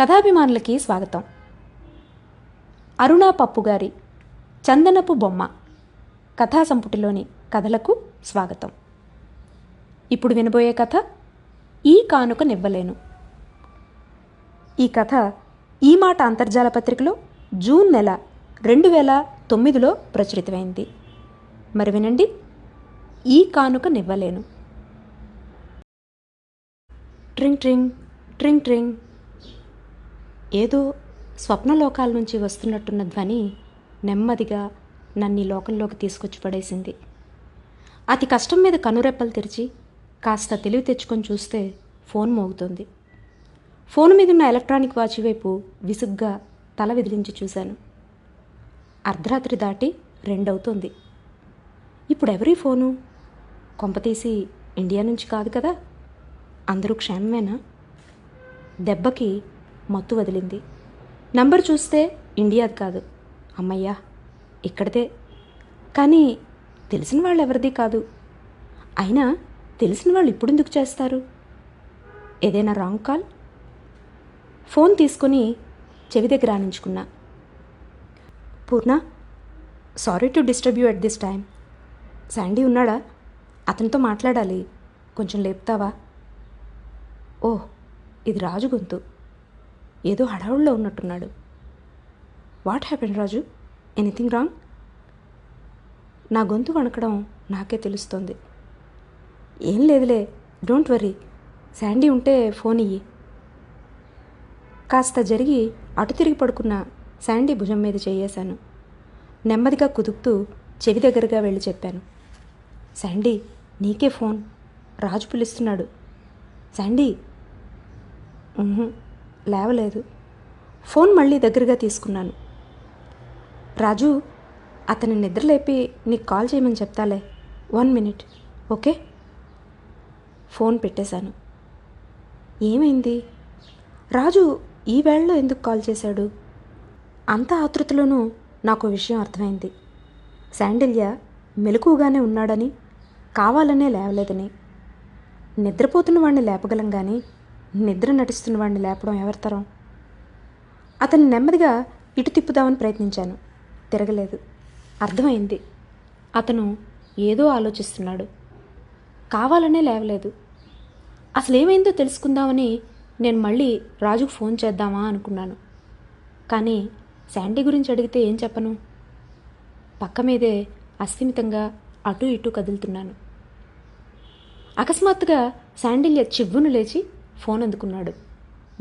కథాభిమానులకి స్వాగతం. అరుణా పప్పు గారి చందనపు బొమ్మ కథా సంపుటిలోని కథలకు స్వాగతం. ఇప్పుడు వినబోయే కథ ఈ కానుక నివ్వలేను. ఈ కథ ఈ మాట అంతర్జాల పత్రికలో జూన్ నెల రెండు వేల తొమ్మిదిలో ప్రచురితమైంది. మరి వినండి ఈ కానుక నివ్వలేను. ట్రింగ్ ట్రింగ్ ట్రింగ్ ట్రింగ్. ఏదో స్వప్నలోకాల నుంచి వస్తున్నట్టున్న ధ్వని నెమ్మదిగా నన్ను లోకంలోకి తీసుకొచ్చి పడేసింది. అతి కష్టం మీద కనురెప్పలు తెరిచి కాస్త తెలివి తెచ్చుకొని చూస్తే ఫోన్ మోగుతోంది. ఫోన్ మీద ఉన్న ఎలక్ట్రానిక్ వాచ్ వైపు విసుగ్గా తల విదిలించి చూశాను. అర్ధరాత్రి దాటి రెండవుతోంది. ఇప్పుడు ఎవరి ఫోను? కొంపతీసి ఇండియా నుంచి కాదు కదా? అందరూ క్షేమమేనా దెబ్బకి మత్తు వదిలింది. నంబర్ చూస్తే ఇండియాది కాదు. అమ్మయ్యా ఇక్కడదే కానీ తెలిసిన వాళ్ళు ఎవరిది కాదు. అయినా తెలిసిన వాళ్ళు ఇప్పుడు ఎందుకు చేస్తారు? ఏదైనా రాంగ్ కాల్ ఫోన్ తీసుకొని చెవి దగ్గర ఆనించుకున్నా Purna sorry to disturb you at this time Sandy ఉన్నాడా? అతనితో మాట్లాడాలి. కొంచెం లేపుతావా? ఓ ఇది రాజు గొంతు. ఏదో హడావుల్లో ఉన్నట్టున్నాడు. What happen Raju anything wrong నా గొంతు వణకడం నాకే తెలుస్తోంది. ఏం లేదులే డోంట్ వరీ శాండీ ఉంటే ఫోన్ ఇయ్యి. కాస్త జరిగి అటు తిరిగి పడుకున్న శాండీ భుజం మీద చేయేశాను. నెమ్మదిగా కుదుపుతూ చెవి దగ్గరగా వెళ్ళి చెప్పాను. శాండీ నీకే ఫోన్. రాజు పిలుస్తున్నాడు. శాండీ? లేవలేదు. ఫోన్ మళ్ళీ దగ్గరగా తీసుకున్నాను. రాజు అతని నిద్రలేపి నీకు కాల్ చేయమని చెప్తాలే. One minute okay? ఫోన్ పెట్టేశాను. ఏమైంది? రాజు ఈ వేళలో ఎందుకు కాల్ చేశాడు? అంత ఆతృతలోనూ నాకు విషయం అర్థమైంది. శాండిల్య మెలకుగానే ఉన్నాడని కావాలనే లేవలేదని. నిద్రపోతున్న వాడిని లేపగలం కానీ నిద్ర నటిస్తున్న వాడిని లేపడం ఎవరితరం అతన్ని నెమ్మదిగా ఇటు తిప్పుదామని ప్రయత్నించాను. తిరగలేదు. అర్థమైంది. అతను ఏదో ఆలోచిస్తున్నాడు. కావాలనే లేవలేదు. అసలు ఏమైందో తెలుసుకుందామని నేను మళ్ళీ రాజుకు ఫోన్ చేద్దామా అనుకున్నాను. కానీ శాండీ గురించి అడిగితే ఏం చెప్పను? పక్క మీదే అస్థిమితంగా అటు ఇటు కదులుతున్నాను. అకస్మాత్తుగా శాండిల్య చివ్వును లేచి ఫోన్ అందుకున్నాడు.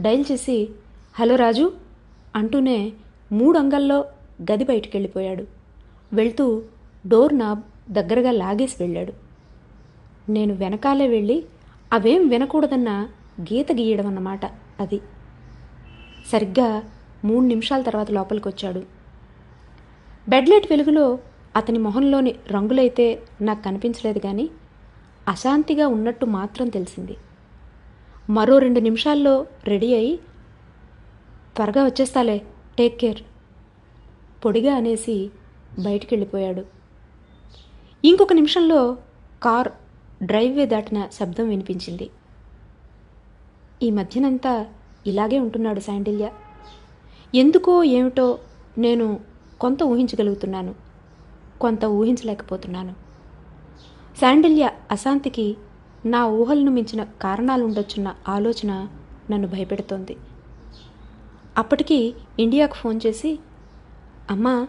డైల్ చేసి హలో రాజు అంటూనే మూడు అంగల్లో గది బయటికి వెళ్ళిపోయాడు వెళ్తూ డోర్ నాబ్ దగ్గరగా లాగేసి వెళ్ళాడు. నేను వెనకాలే వెళ్ళి అవేం వినకూడదన్న గీత గీయడం అన్నమాట అది. సరిగ్గా మూడు నిమిషాల తర్వాత లోపలికి వచ్చాడు బెడ్లైట్ వెలుగులో అతని మొహంలోని రంగులైతే నాకు కనిపించలేదు కానీ అశాంతిగా ఉన్నట్టు మాత్రం తెలిసింది. మరో రెండు నిమిషాల్లో రెడీ అయి త్వరగా వచ్చేస్తాలే టేక్ కేర్ పొడిగా అనేసి బయటికి వెళ్ళిపోయాడు ఇంకొక నిమిషంలో కార్ డ్రైవ్వే దాటిన శబ్దం వినిపించింది. ఈ మధ్యనంతా ఇలాగే ఉంటున్నాడు శాండిల్య. ఎందుకో ఏమిటో నేను కొంత ఊహించగలుగుతున్నాను. కొంత ఊహించలేకపోతున్నాను. శాండిల్య అశాంతికి నా ఊహలను మించిన కారణాలు ఉండొచ్చున్న ఆలోచన నన్ను భయపెడుతోంది. అప్పటికి ఇండియాకు ఫోన్ చేసి అమ్మా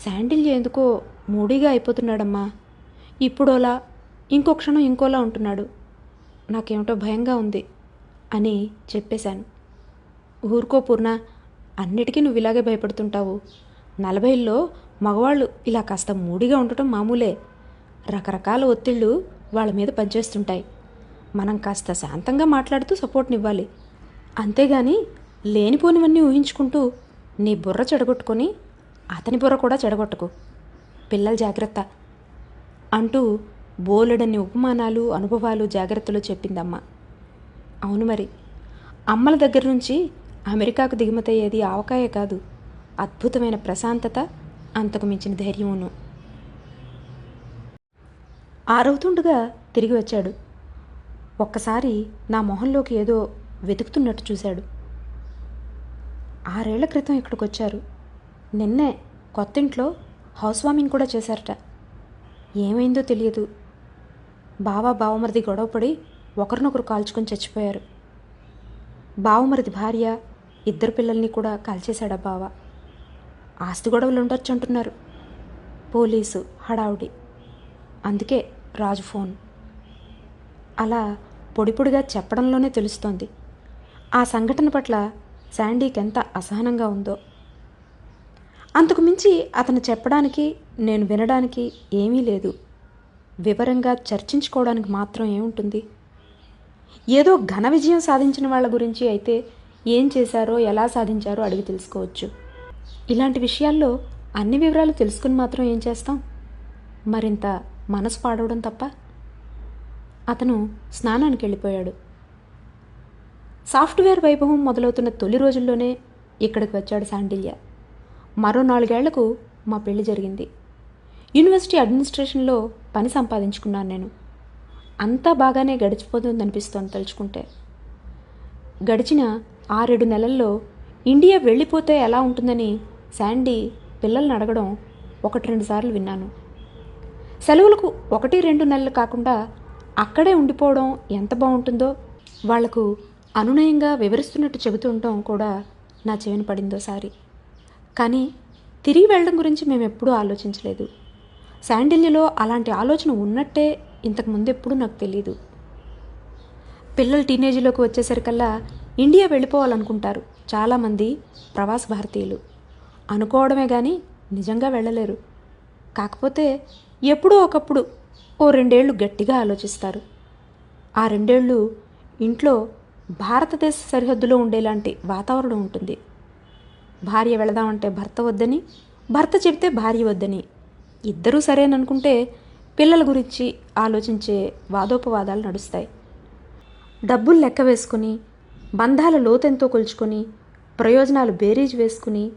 శాండిల్ ఎందుకో మూడీగా అయిపోతున్నాడమ్మా. ఇప్పుడోలా ఇంకో క్షణం ఇంకోలా ఉంటున్నాడు. నాకేమిటో భయంగా ఉంది అని చెప్పేశాను. ఊరుకో పూర్ణ అన్నిటికీ నువ్వు ఇలాగే భయపడుతుంటావు. నలభైల్లో మగవాళ్ళు ఇలా కాస్త మూడిగా ఉండటం మామూలే. రకరకాల ఒత్తిళ్ళు వాళ్ళ మీద పనిచేస్తుంటాయి. మనం కాస్త శాంతంగా మాట్లాడుతూ సపోర్ట్నివ్వాలి. అంతేగాని లేనిపోనివన్నీ ఊహించుకుంటూ నీ బుర్ర చెడగొట్టుకొని అతని బుర్ర కూడా చెడగొట్టకు. పిల్లల జాగ్రత్త అంటూ బోలెడన్ని ఉపమానాలు అనుభవాలు జాగ్రత్తలు చెప్పిందమ్మ. అవును మరి అమ్మల దగ్గర నుంచి అమెరికాకు దిగుమతయ్యేది ఆవకాయ కాదు. అద్భుతమైన ప్రశాంతత అంతకు మించిన ధైర్యమును. ఆరవుతుండగా తిరిగి వచ్చాడు. ఒక్కసారి నా మొహంలోకి ఏదో వెతుకుతున్నట్టు చూశాడు. ఆరేళ్ళ క్రితం ఇక్కడికి వచ్చారు నిన్నే కొత్త ఇంట్లో హౌస్ వార్మింగ్ కూడా చేశారట. ఏమైందో తెలియదు. బావా బావమరిది గొడవపడి ఒకరినొకరు కాల్చుకొని చచ్చిపోయారు. బావమరిది భార్య ఇద్దరు పిల్లల్ని కూడా కాల్చేశాడా బావ? ఆస్తి గొడవలు ఉండొచ్చు అంటున్నారు పోలీసు హడావుడి. అందుకే రాజు ఫోన్. అలా పొడి పొడిగా చెప్పడంలోనే తెలుస్తోంది. ఆ సంఘటన పట్ల శాండీకి ఎంత అసహనంగా ఉందో. అంతకు మించి అతను చెప్పడానికి నేను వినడానికి ఏమీ లేదు. వివరంగా చర్చించుకోవడానికి మాత్రం ఏముంటుంది? ఏదో ఘన విజయం సాధించిన వాళ్ళ గురించి అయితే ఏం చేశారో ఎలా సాధించారో అడిగి తెలుసుకోవచ్చు. ఇలాంటి విషయాల్లో అన్ని వివరాలు తెలుసుకుని మాత్రం ఏం చేస్తాం? మరింత మనసు పాడవడం తప్ప అతను స్నానానికి వెళ్ళిపోయాడు. సాఫ్ట్వేర్ వైభవం మొదలవుతున్న తొలి రోజుల్లోనే ఇక్కడికి వచ్చాడు శాండిల్య. మరో నాలుగేళ్ళకు మా పెళ్ళి జరిగింది. యూనివర్సిటీ అడ్మినిస్ట్రేషన్లో పని సంపాదించుకున్నాను నేను. అంతా బాగానే గడిచిపోతుంది అనిపిస్తోంది తలుచుకుంటే. గడిచిన ఆరేడు నెలల్లో ఇండియా వెళ్ళిపోతే ఎలా ఉంటుందని శాండీ పిల్లల్ని అడగడం ఒకటి రెండు సార్లు విన్నాను. సెలవులకు ఒకటి రెండు నెలలు కాకుండా అక్కడే ఉండిపోవడం ఎంత బాగుంటుందో వాళ్ళకు అనునయంగా వివరిస్తున్నట్టు చెబుతుండటం కూడా నా చెవిన పడిందోసారి కానీ తిరిగి వెళ్ళడం గురించి మేము ఎప్పుడూ ఆలోచించలేదు. శాండిల్యలో అలాంటి ఆలోచన ఉన్నట్టే ఇంతకు ముందు ఎప్పుడూ నాకు తెలియదు పిల్లలు టీనేజీలోకి వచ్చేసరికల్లా ఇండియా వెళ్ళిపోవాలనుకుంటారు చాలామంది ప్రవాస భారతీయులు. అనుకోవడమే కానీ నిజంగా వెళ్ళలేరు. కాకపోతే ఎప్పుడో ఒకప్పుడు ఓ రెండేళ్ళు గట్టిగా ఆలోచిస్తారు. ఆ రెండేళ్ళు ఇంట్లో భారతదేశ సరిహద్దులో ఉండేలాంటి వాతావరణం ఉంటుంది. భార్య వెళదామంటే భర్త వద్దని భర్త చెబితే భార్య వద్దని ఇద్దరూ సరేననుకుంటే పిల్లల గురించి ఆలోచించే వాదోపవాదాలు నడుస్తాయి. డబ్బులు లెక్క వేసుకుని బంధాల లోతెంతో కొలుచుకొని ప్రయోజనాలు బేరీజ్ వేసుకుని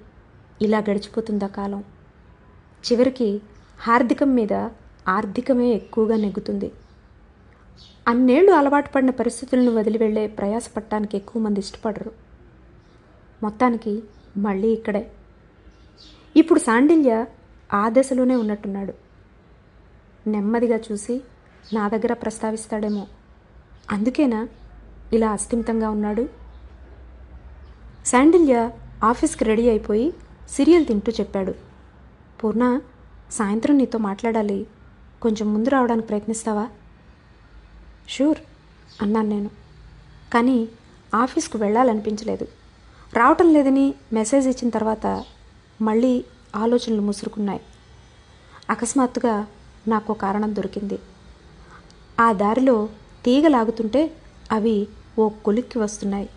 ఇలా గడిచిపోతుందా కాలం. చివరికి హార్దికం మీద ఆర్థికమే ఎక్కువగా నెగ్గుతుంది. అన్నేళ్ళు అలవాటు పడిన పరిస్థితులను వదిలి వెళ్ళే ప్రయాసపడటానికి ఎక్కువ మంది ఇష్టపడరు. మొత్తానికి మళ్ళీ ఇక్కడే. ఇప్పుడు సాండిల్య ఆ దశలోనే ఉన్నట్టున్నాడు. నెమ్మదిగా చూసి నా దగ్గర ప్రస్తావిస్తాడేమో. అందుకేనా ఇలా అస్థిమితంగా ఉన్నాడు? శాండిల్య ఆఫీస్కి రెడీ అయిపోయి సీరియల్ తింటూ చెప్పాడు. పూర్ణ సాయంత్రం నీతో మాట్లాడాలి. కొంచెం ముందు రావడానికి ప్రయత్నిస్తావా? షూర్ అన్నాను నేను. కానీ ఆఫీస్కు వెళ్ళాలనిపించలేదు. రావటం లేదని మెసేజ్ ఇచ్చిన తర్వాత మళ్ళీ ఆలోచనలు ముసురుకున్నాయి. అకస్మాత్తుగా నాకు కారణం దొరికింది. ఆ దారిలో తీగ లాగుతుంటే అవి ఓ కొలిక్కి వస్తున్నాయి.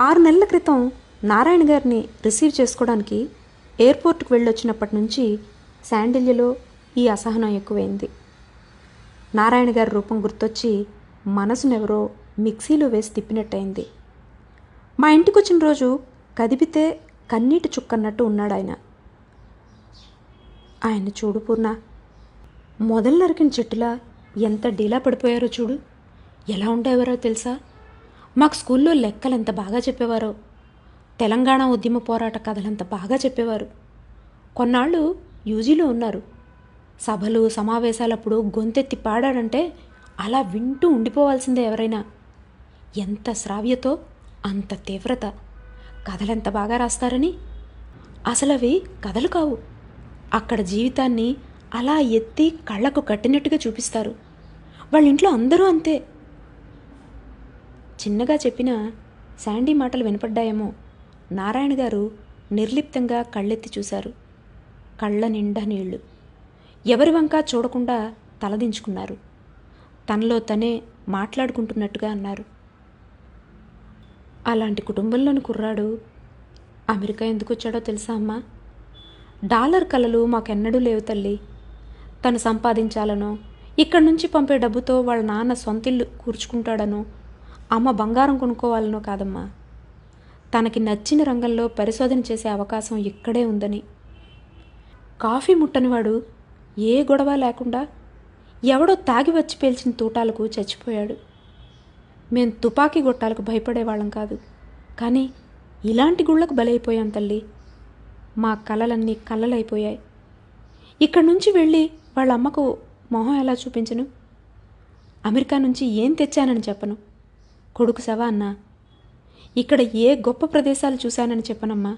ఆరు నెలల క్రితం నారాయణ గారిని రిసీవ్ చేసుకోవడానికి ఎయిర్పోర్ట్కి వెళ్ళొచ్చినప్పటి నుంచి శాండిల్యలో ఈ అసహనం ఎక్కువైంది. నారాయణ గారి రూపం గుర్తొచ్చి మనసునెవరో మిక్సీలో వేసి తిప్పినట్టయింది. మా ఇంటికి వచ్చిన రోజు కదిపితే కన్నీటి చుక్కన్నట్టు ఉన్నాడు ఆయన ఆయన చూడు పూర్ణ మొదలు నరికిన చెట్టులా ఎంత డీలా పడిపోయారో చూడు. ఎలా ఉండేవారో తెలుసా? మాకు స్కూల్లో లెక్కలు ఎంత బాగా చెప్పేవారో. తెలంగాణ ఉద్యమ పోరాట కథలు ఎంత బాగా చెప్పేవారు. కొన్నాళ్ళు యూజీలో ఉన్నారు. సభలు సమావేశాలప్పుడు గొంతెత్తి పాడాడంటే అలా వింటూ ఉండిపోవాల్సిందే ఎవరైనా. ఎంత శ్రావ్యతో అంత తీవ్రత. కథలెంత బాగా రాస్తారని? అసలు అవి కథలు కావు. అక్కడ జీవితాన్ని అలా ఎత్తి కళ్ళకు కట్టినట్టుగా చూపిస్తారు. వాళ్ళ ఇంట్లో అందరూ అంతే. చిన్నగా చెప్పిన శాండీ మాటలు వినపడ్డాయేమో. నారాయణ గారు నిర్లిప్తంగా కళ్ళెత్తి చూశారు. కళ్ళ నిండా నీళ్ళు. ఎవరి వంక చూడకుండా తలదించుకున్నారు. తనలో తనే మాట్లాడుకుంటున్నట్టుగా అన్నారు. అలాంటి కుటుంబంలోని కుర్రాడు అమెరికా ఎందుకు వచ్చాడో తెలుసా అమ్మా? డాలర్ కలలు మాకెన్నడూ లేవు తల్లి. తను సంపాదించాలనో ఇక్కడి నుంచి పంపే డబ్బుతో వాళ్ళ నాన్న సొంతిల్లు కూర్చుకుంటాడనో అమ్మ బంగారం కొనుక్కోవాలనో కాదమ్మా. తనకి నచ్చిన రంగంలో పరిశోధన చేసే అవకాశం ఇక్కడే ఉందని కాఫీ ముట్టనివాడు ఏ గొడవ లేకుండా ఎవడో తాగి వచ్చి పేల్చిన తూటాలకు చచ్చిపోయాడు. మేం తుపాకీ గొట్టాలకు భయపడేవాళ్ళం కాదు. కానీ ఇలాంటి గుళ్ళకు బలైపోయాం తల్లి. మా కలలన్నీ కలలైపోయాయి. ఇక్కడి నుంచి వెళ్ళి వాళ్ళ అమ్మకు మొహం ఎలా చూపించను? అమెరికా నుంచి ఏం తెచ్చానని చెప్పను? కొడుకు సవా అన్నా. ఇక్కడ ఏ గొప్ప ప్రదేశాలు చూశానని చెప్పనమ్మా.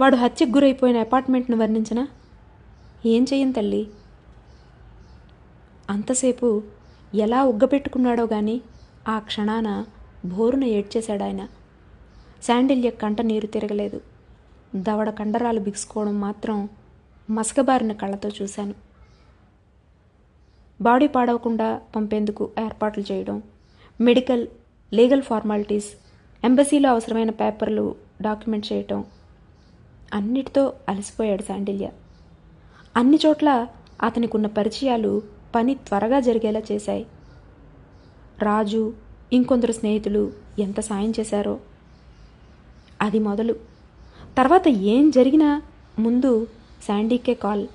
వాడు హత్యకు గురైపోయిన అపార్ట్మెంట్ను వర్ణించనా? ఏం చెయ్యం తల్లి? అంతసేపు ఎలా ఉగ్గపెట్టుకున్నాడో గాని ఆ క్షణాన భోరున ఏడ్చేశాడు ఆయన శాండిల్య కంట నీరు తిరగలేదు. దవడ కండరాలు బిగుసుకోవడం మాత్రం మసకబారిన కళ్ళతో చూశాను. బాడీ పాడవకుండా పంపేందుకు ఏర్పాట్లు చేయడం మెడికల్ లీగల్ ఫార్మాలిటీస్ ఎంబసీలో అవసరమైన పేపర్లు డాక్యుమెంట్ చేయటం అన్నిటితో అలసిపోయాడు శాండిల్య. అన్ని చోట్ల అతనికున్న పరిచయాలు పని త్వరగా జరిగేలా చేశాయి. రాజు ఇంకొందరు స్నేహితులు ఎంత సాయం చేశారో. అది మొదలు. తర్వాత ఏం జరిగినా ముందు శాండీకే కాల్.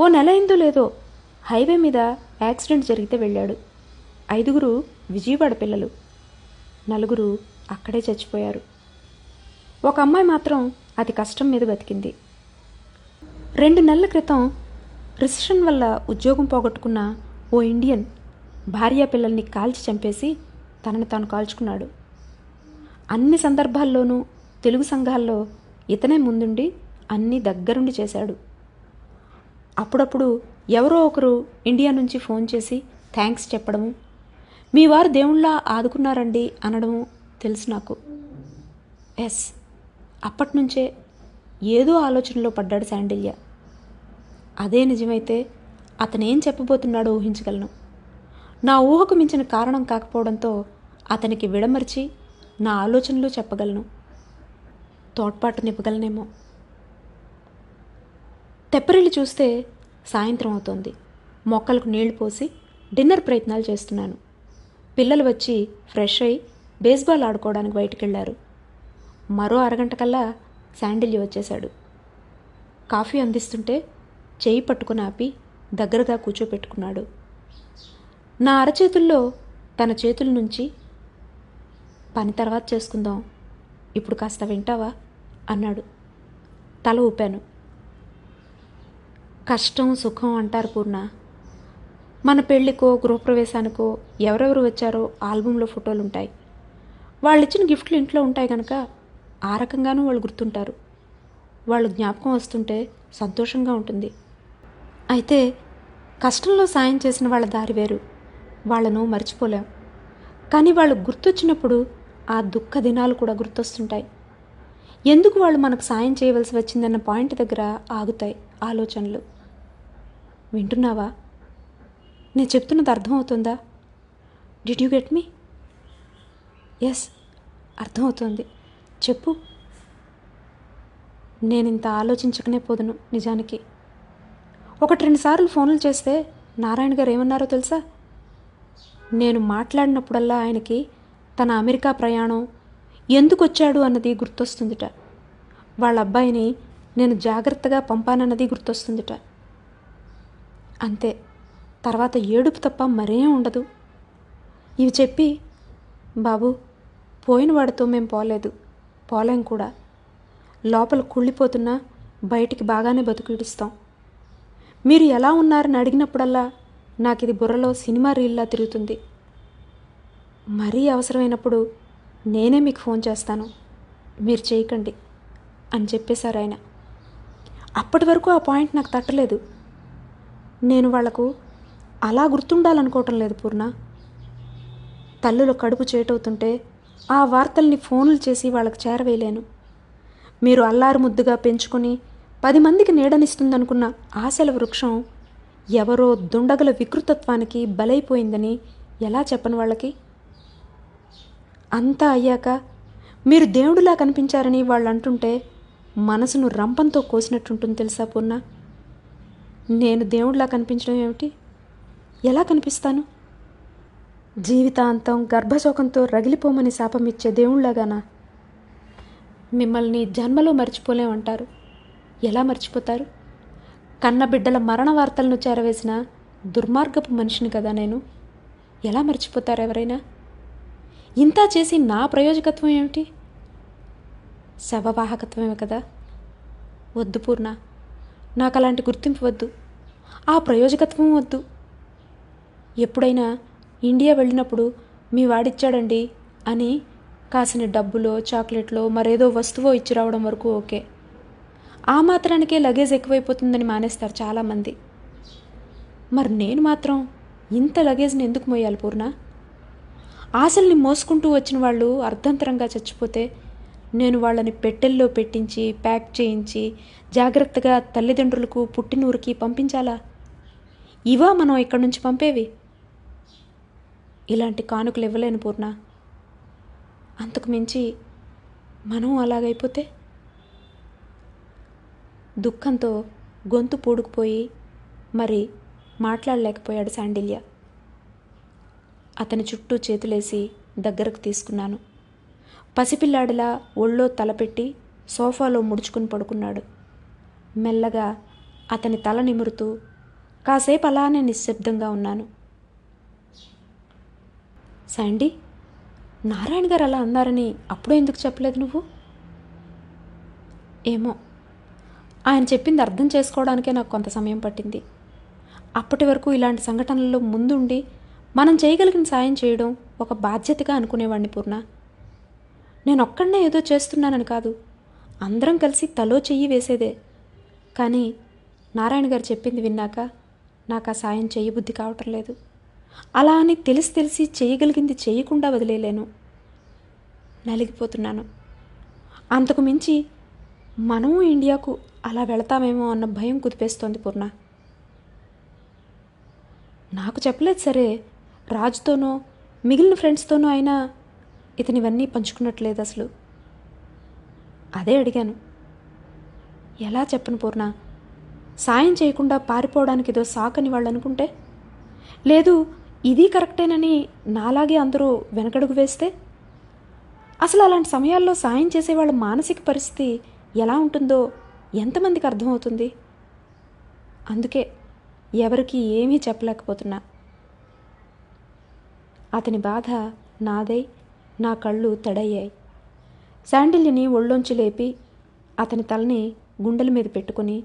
ఓ నెల అయిందో లేదో హైవే మీద యాక్సిడెంట్ జరిగితే వెళ్ళాడు. ఐదుగురు విజయవాడ పిల్లలు. నలుగురు అక్కడే చచ్చిపోయారు. ఒక అమ్మాయి మాత్రం అతి కష్టం మీద బతికింది. రెండు నెలల క్రితం రిసెషన్ వల్ల ఉద్యోగం పోగొట్టుకున్న ఓ ఇండియన్ భార్య పిల్లల్ని కాల్చి చంపేసి తనని తాను కాల్చుకున్నాడు. అన్ని సందర్భాల్లోనూ తెలుగు సంఘాల్లో ఇతనే ముందుండి అన్నీ దగ్గరుండి చేశాడు. అప్పుడప్పుడు ఎవరో ఒకరు ఇండియా నుంచి ఫోన్ చేసి థ్యాంక్స్ చెప్పడము మీ వారు దేవుళ్ళ ఆదుకున్నారండి అనడము తెలుసు నాకు. ఎస్. అప్పటి నుంచే ఏదో ఆలోచనలో పడ్డాడు శాండిల్య. అదే నిజమైతే అతనేం చెప్పబోతున్నాడో ఊహించగలను. నా ఊహకు మించిన కారణం కాకపోవడంతో అతనికి విడమర్చి నా ఆలోచనలు చెప్పగలను. తోడ్పాటు నివ్వగలనేమో తెప్పరిల్లి చూస్తే సాయంత్రం అవుతోంది. మొక్కలకు నీళ్ళు పోసి డిన్నర్ ప్రయత్నాలు చేస్తున్నాను. పిల్లలు వచ్చి ఫ్రెష్ అయి బేస్బాల్ ఆడుకోవడానికి బయటికి వెళ్ళారు మరో అరగంట కల్లా శాండిల్య వచ్చేశాడు. కాఫీ అందిస్తుంటే చేయి పట్టుకుని ఆపి దగ్గరగా కూర్చోపెట్టుకున్నాడు. నా అరచేతుల్లో తన చేతుల నుంచి పని తర్వాత చేసుకుందాం. ఇప్పుడు కాస్త వింటావా? అన్నాడు. తల ఊపాను. కష్టం సుఖం అంటారు పూర్ణ. మన పెళ్ళికో గృహప్రవేశానికో ఎవరెవరు వచ్చారో ఆల్బంలో ఫోటోలు ఉంటాయి వాళ్ళు ఇచ్చిన గిఫ్ట్లు ఇంట్లో ఉంటాయి కనుక ఆ రకంగానూ వాళ్ళు గుర్తుంటారు. వాళ్ళు జ్ఞాపకం వస్తుంటే సంతోషంగా ఉంటుంది. అయితే కష్టంలో సాయం చేసిన వాళ్ళ దారి వేరు. వాళ్ళను మర్చిపోలేం. కానీ వాళ్ళు గుర్తొచ్చినప్పుడు ఆ దుఃఖ దినాలు కూడా గుర్తొస్తుంటాయి. ఎందుకు వాళ్ళు మనకు సాయం చేయవలసి వచ్చిందన్న పాయింట్ దగ్గర ఆగుతాయి ఆలోచనలు. వింటున్నావా? నేను చెప్తున్నది అర్థమవుతుందా? Did you get me yes అర్థమవుతుంది. చెప్పు. నేను ఇంత ఆలోచించకనే పోదును నిజానికి. ఒకటి రెండు సార్లు ఫోన్లు చేస్తే నారాయణ గారు ఏమన్నారో తెలుసా? నేను మాట్లాడినప్పుడల్లా ఆయనకి తన అమెరికా ప్రయాణం ఎందుకు వచ్చాడు అన్నది గుర్తొస్తుందిట. వాళ్ళ అబ్బాయిని నేను జాగ్రత్తగా పంపానన్నది గుర్తొస్తుందిట. అంతే. తర్వాత ఏడుపు తప్ప మరేం ఉండదు. ఇవి చెప్పి బాబు పోయిన వాడితో మేం పోలేదు. పోలేం కూడా. లోపల కుళ్ళిపోతున్నా బయటికి బాగానే బతుకుడిస్తాం మీరు ఎలా ఉన్నారని అడిగినప్పుడల్లా నాకు ఇది బుర్రలో సినిమా రీల్లా తిరుగుతుంది. మరీ అవసరమైనప్పుడు నేనే మీకు ఫోన్ చేస్తాను. మీరు చేయకండి అని చెప్పేశారు ఆయన. అప్పటి వరకు ఆ పాయింట్ నాకు తట్టలేదు. నేను వాళ్ళకు అలా గుర్తుండాలనుకోవటం లేదు పూర్ణ. తల్లుల కడుపు చేటవుతుంటే ఆ వార్తల్ని ఫోన్లు చేసి వాళ్ళకి చేరవేయలేను. మీరు అల్లారు ముద్దుగా పెంచుకొని పది మందికి నీడనిస్తుందనుకున్న ఆశల వృక్షం ఎవరో దుండగల వికృతత్వానికి బలైపోయిందని ఎలా చెప్పను వాళ్ళకి? అంతా అయ్యాక మీరు దేవుడిలా కనిపించారని వాళ్ళు అంటుంటే మనసును రంపంతో కోసినట్టుంటుంది తెలుసా పూర్ణ? నేను దేవుడిలా కనిపించడం ఏమిటి? ఎలా కనిపిస్తాను? జీవితాంతం గర్భశోకంతో రగిలిపోమని శాపం ఇచ్చే దేవుళ్ళగానా? మిమ్మల్ని జన్మలో మర్చిపోలేమంటారు. ఎలా మర్చిపోతారు? కన్న బిడ్డల మరణ వార్తలను చేరవేసిన దుర్మార్గపు మనిషిని కదా నేను. ఎలా మర్చిపోతారు ఎవరైనా? ఇంత చేసి నా ప్రయోజకత్వం ఏమిటి? శవవాహకత్వమే కదా? వద్దు పూర్ణ. నాకు అలాంటి గుర్తింపు వద్దు. ఆ ప్రయోజకత్వం వద్దు. ఎప్పుడైనా ఇండియా వెళ్ళినప్పుడు మీ వాడిచ్చాడండి అని కాసిన డబ్బులో చాక్లెట్లో మరేదో వస్తువో ఇచ్చి రావడం వరకు ఓకే. ఆ మాత్రానికే లగేజ్ ఎక్కువైపోతుందని మానేస్తారు చాలామంది. మరి నేను మాత్రం ఇంత లగేజ్ని ఎందుకు మోయాలి పూర్ణ? ఆశల్ని మోసుకుంటూ వచ్చిన వాళ్ళు అర్ధంతరంగా చచ్చిపోతే నేను వాళ్ళని పెట్టెల్లో పెట్టించి ప్యాక్ చేయించి జాగ్రత్తగా తల్లిదండ్రులకు పుట్టినూరికి పంపించాలా? ఇవా మనం ఇక్కడి నుంచి పంపేవి? ఇలాంటి కానుకలు ఇవ్వలేను పూర్ణ. అంతకు మించి మనం అలాగైపోతే? దుఃఖంతో గొంతు పూడుకుపోయి మరి మాట్లాడలేకపోయాడు శాండిల్య. అతని చుట్టూ చేతులేసి దగ్గరకు తీసుకున్నాను. పసిపిల్లాడిలా ఒళ్ళో తలపెట్టి సోఫాలో ముడుచుకుని పడుకున్నాడు. మెల్లగా అతని తల నిమురుతూ కాసేపు అలానే నిశ్శబ్దంగా ఉన్నాను. శాండీ నారాయణ గారు అలా అన్నారని అప్పుడే ఎందుకు చెప్పలేదు నువ్వు? ఏమో. ఆయన చెప్పింది అర్థం చేసుకోవడానికే నాకు కొంత సమయం పట్టింది. అప్పటి వరకు ఇలాంటి సంఘటనల్లో ముందుండి మనం చేయగలిగిన సాయం చేయడం ఒక బాధ్యతగా అనుకునేవాడిని పూర్ణ. నేను ఒక్కడనే ఏదో చేస్తున్నానని కాదు అందరం కలిసి తలో చెయ్యి వేసేదే. కానీ నారాయణ గారు చెప్పింది విన్నాక నాకు ఆ సాయం చేయబుద్ధి కావటం లేదు. అలా అని తెలిసి తెలిసి చేయగలిగింది చేయకుండా వదిలేలేను. నలిగిపోతున్నాను. అంతకు మించి మనము ఇండియాకు అలా వెళతామేమో అన్న భయం కుదిపేస్తోంది పూర్ణ. నాకు చెప్పలేదు సరే రాజుతోనో మిగిలిన ఫ్రెండ్స్తోనో అయినా ఇతనివన్నీ పంచుకున్నట్లేదు అసలు. అదే అడిగాను. ఎలా చెప్పను పూర్ణ? సాయం చేయకుండా పారిపోవడానికి ఏదో సాకని వాళ్ళు అనుకుంటే? లేదు ఇది కరెక్టేనని నాలాగే అందరూ వెనకడుగు వేస్తే? అసలు అలాంటి సమయాల్లో సాయం చేసే వాళ్ళ మానసిక పరిస్థితి ఎలా ఉంటుందో ఎంతమందికి అర్థమవుతుంది? అందుకే ఎవరికి ఏమీ చెప్పలేకపోతున్నా. అతని బాధ నాదై నా కళ్ళు తడయ్యాయి. శాండిల్యని ఒళ్ళొంచి లేపి అతని తలని గుండెల మీద పెట్టుకుని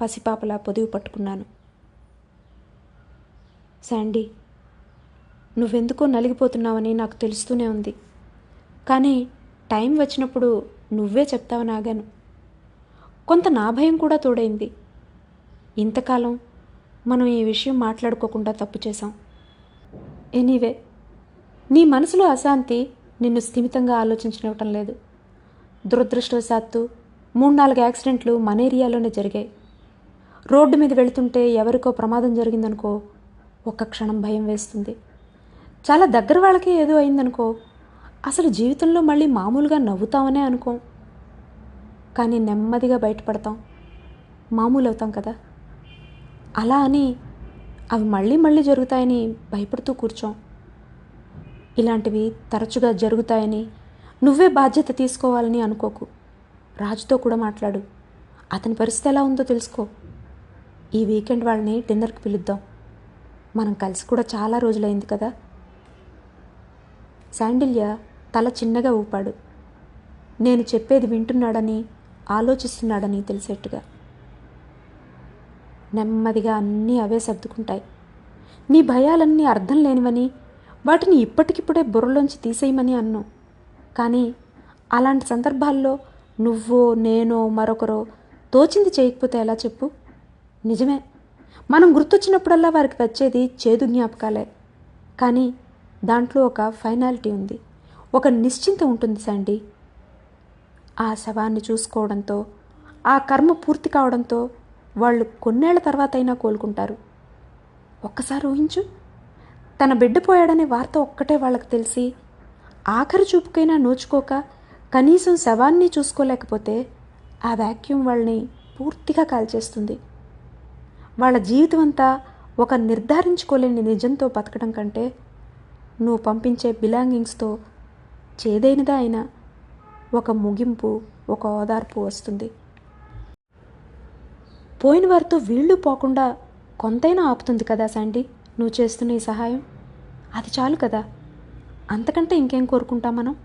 పసిపాపలా పొదివి పట్టుకున్నాను. శాండీ నువ్వెందుకో నలిగిపోతున్నావని నాకు తెలుస్తూనే ఉంది. కానీ టైం వచ్చినప్పుడు నువ్వే చెప్తావని ఆగాను కొంత నా భయం కూడా తోడైంది. ఇంతకాలం మనం ఈ విషయం మాట్లాడుకోకుండా తప్పు చేశాం. ఎనీవే నీ మనసులో అశాంతి నిన్ను స్థిమితంగా ఆలోచించనివ్వటం లేదు. దురదృష్టవశాత్తు మూడు నాలుగు యాక్సిడెంట్లు మన ఏరియాలోనే జరిగాయి. రోడ్డు మీద వెళుతుంటే ఎవరికో ప్రమాదం జరిగిందనుకో ఒక్క క్షణం భయం వేస్తుంది. చాలా దగ్గర వాళ్ళకే ఏదో అయిందనుకో. అసలు జీవితంలో మళ్ళీ మామూలుగా నవ్వుతామనే అనుకో. కానీ నెమ్మదిగా బయటపడతాం. మామూలు అవుతాం కదా. అలా అని అవి మళ్ళీ మళ్ళీ జరుగుతాయని భయపడుతూ కూర్చోం. ఇలాంటివి తరచుగా జరుగుతాయని నువ్వే బాధ్యత తీసుకోవాలని అనుకోకు. రాజుతో కూడా మాట్లాడు. అతని పరిస్థితి ఎలా ఉందో తెలుసుకో. ఈ వీకెండ్ వాళ్ళని డిన్నర్కి పిలుద్దాం. మనం కలిసి కూడా చాలా రోజులైంది కదా. శాండిల్య తల చిన్నగా ఊపాడు. నేను చెప్పేది వింటున్నాడని ఆలోచిస్తున్నాడని తెలిసేట్టుగా. నెమ్మదిగా అన్నీ అవే సర్దుకుంటాయి. నీ భయాలన్నీ అర్థం లేనివని వాటిని ఇప్పటికిప్పుడే బుర్రలోంచి తీసేయమని అన్నాం. కానీ అలాంటి సందర్భాల్లో నువ్వో నేనో మరొకరో తోచింది చేయకపోతే ఎలా చెప్పు? నిజమే. మనం గుర్తొచ్చినప్పుడల్లా వారికి వచ్చేది చేదు జ్ఞాపకాలే. కానీ దాంట్లో ఒక ఫైనాలిటీ ఉంది. ఒక నిశ్చింత ఉంటుంది సండి ఆ శవాన్ని చూసుకోవడంతో ఆ కర్మ పూర్తి కావడంతో వాళ్ళు కొన్నేళ్ళ తర్వాత అయినా కోలుకుంటారు. ఒక్కసారి ఊహించు. తన బిడ్డ పోయాడనే వార్త ఒక్కటే వాళ్ళకి తెలిసి ఆఖరి చూపుకైనా నోచుకోక కనీసం శవాన్ని చూసుకోలేకపోతే ఆ వ్యాక్యూమ్ వాళ్ళని పూర్తిగా కాల్చేస్తుంది. వాళ్ళ జీవితం అంతా ఒక నిర్ధారించుకోలేని నిజంతో బతకడం కంటే నువ్వు పంపించే బిలాంగింగ్స్తో చేదైనదా అయినా ఒక ముగింపు ఒక ఓదార్పు వస్తుంది. పోయిన వారితో వీళ్ళు పోకుండా కొంతైనా ఆపుతుంది కదా శాండీ? నువ్వు చేస్తున్న ఈ సహాయం? అది చాలు కదా. అంతకంటే ఇంకేం కోరుకుంటాం మనం?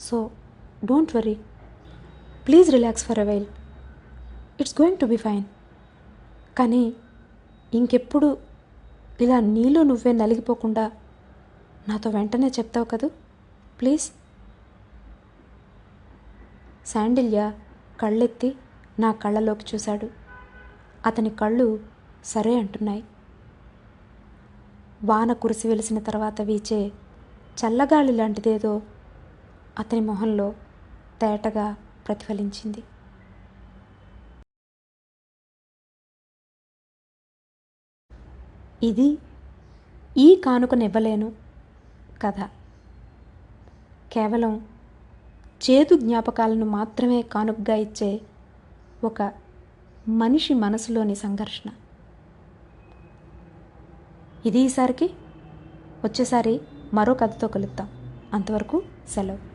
So don't worry. Please relax for a while. It's going to be fine. కానీ ఇంకెప్పుడు ఇలా నీలో నువ్వే నలిగిపోకుండా నాతో వెంటనే చెప్తావు కదూ? ప్లీజ్. శాండిల్య కళ్ళెత్తి నా కళ్ళలోకి చూశాడు. అతని కళ్ళు సరే అంటున్నాయి. వాన కురిసి వెలిసిన తర్వాత వీచే చల్లగాలి లాంటిదేదో అతని మొహంలో తేటగా ప్రతిఫలించింది. ఇది ఈ కానుకనివ్వలేను కథ. కేవలం చేదు జ్ఞాపకాలను మాత్రమే కానుకగా ఇచ్చే ఒక మనిషి మనసులోని సంఘర్షణ. ఇది ఈసారికి వచ్చేసారి మరో కథతో కలుద్దాం. అంతవరకు సెలవు.